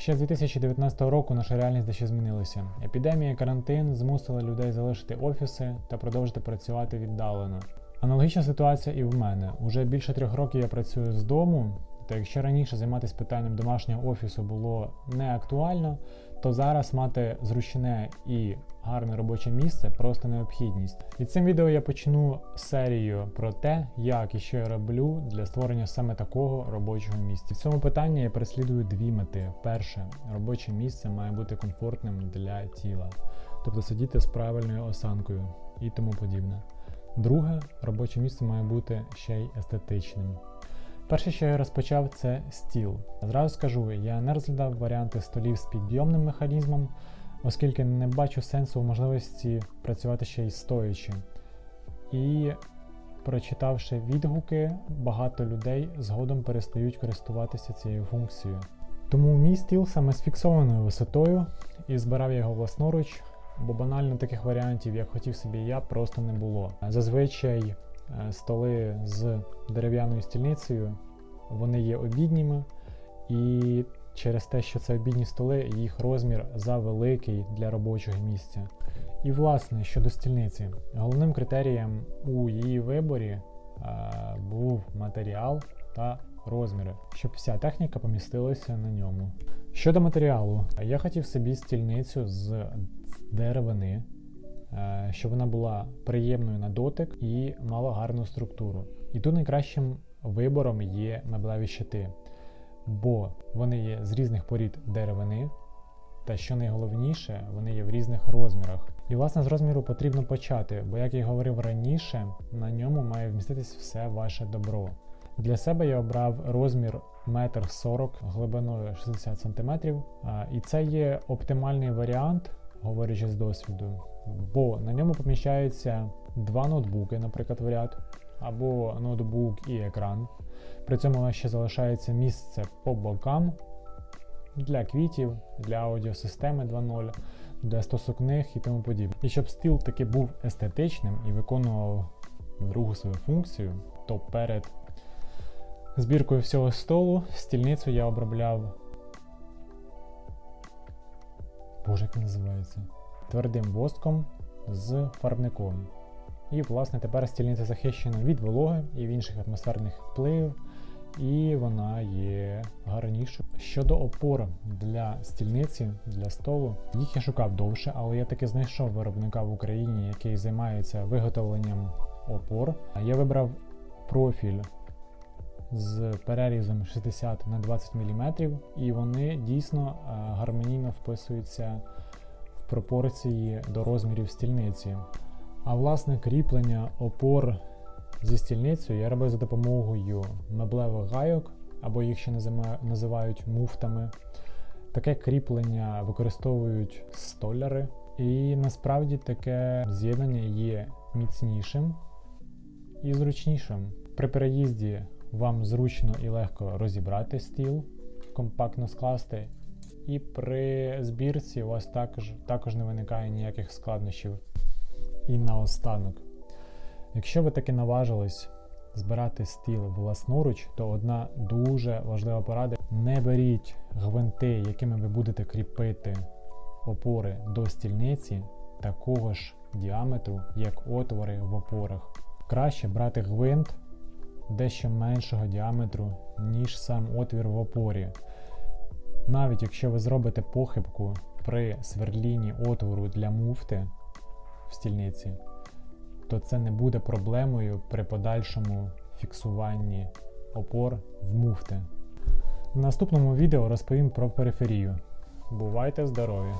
Ще з 2019 року наша реальність дещо змінилася. Епідемія, карантин змусила людей залишити офіси та продовжити працювати віддалено. Аналогічна ситуація і в мене. Уже більше трьох років я працюю з дому, та якщо раніше займатися питанням домашнього офісу було не актуально, то зараз мати зручне і гарне робоче місце просто необхідність. І цим відео я почну серію про те, як і що я роблю для створення саме такого робочого місця. В цьому питанні я переслідую дві мети. Перше, робоче місце має бути комфортним для тіла, тобто сидіти з правильною осанкою і тому подібне. Друге, робоче місце має бути ще й естетичним. Перше, що я розпочав, це стіл. Зразу скажу, я не розглядав варіанти столів з підйомним механізмом, оскільки не бачу сенсу в можливості працювати ще й стоячи. І прочитавши відгуки, багато людей згодом перестають користуватися цією функцією. Тому мій стіл саме з фіксованою висотою і збирав його власноруч, бо банально таких варіантів, як хотів собі я, просто не було. Зазвичай столи з дерев'яною стільницею вони є обідніми, і через те, що це обідні столи, їх розмір завеликий для робочого місця. І власне щодо стільниці, головним критерієм у її виборі е, був матеріал та розміри, щоб вся техніка помістилася на ньому. Щодо матеріалу, я хотів собі стільницю з деревини, е, щоб вона була приємною на дотик і мала гарну структуру. І тут найкращим вибором є меблеві щити, бо вони є з різних порід деревини, та що найголовніше, вони є в різних розмірах. І власне з розміру потрібно почати, бо як я говорив раніше, на ньому має вміститись все ваше добро. Для себе я обрав розмір 1,40 м глибиною 60 см, і це є оптимальний варіант, говорячи з досвіду, бо на ньому поміщаються два ноутбуки, наприклад, в ряд, або ноутбук і екран. При цьому у вас ще залишається місце по бокам для квітів, для аудіосистеми 2.0, для стосу книг і тому подібне. І щоб стіл таки був естетичним і виконував другу свою функцію, то перед збіркою всього столу стільницю я обробляв. Боже, як він називається? Твердим воском з фарбником. І, власне, тепер стільниця захищена від вологи і від інших атмосферних впливів, і вона є гарнішою. Щодо опор для стільниці, для столу, їх я шукав довше, але я таки знайшов виробника в Україні, який займається виготовленням опор. Я вибрав профіль з перерізом 60 на 20 мм, і вони дійсно е, гармонійно вписуються в пропорції до розмірів стільниці. А власне кріплення опор зі стільницею я робив за допомогою меблевих гайок, або їх ще називають муфтами. Таке кріплення використовують столяри, і насправді таке з'єднання є міцнішим і зручнішим. При переїзді вам зручно і легко розібрати стіл, компактно скласти, і при збірці у вас також, також не виникає ніяких складнощів. І наостанок, якщо ви таки наважились збирати стіл власноруч, то одна дуже важлива порада: не беріть гвинти, якими ви будете кріпити опори до стільниці, такого ж діаметру, як отвори в опорах. Краще брати гвинт дещо меншого діаметру, ніж сам отвір в опорі. Навіть якщо ви зробите похибку при свердлінні отвору для муфти в стільниці, то це не буде проблемою при подальшому фіксуванні опор в муфти. В наступному відео розповім про периферію. Бувайте здорові!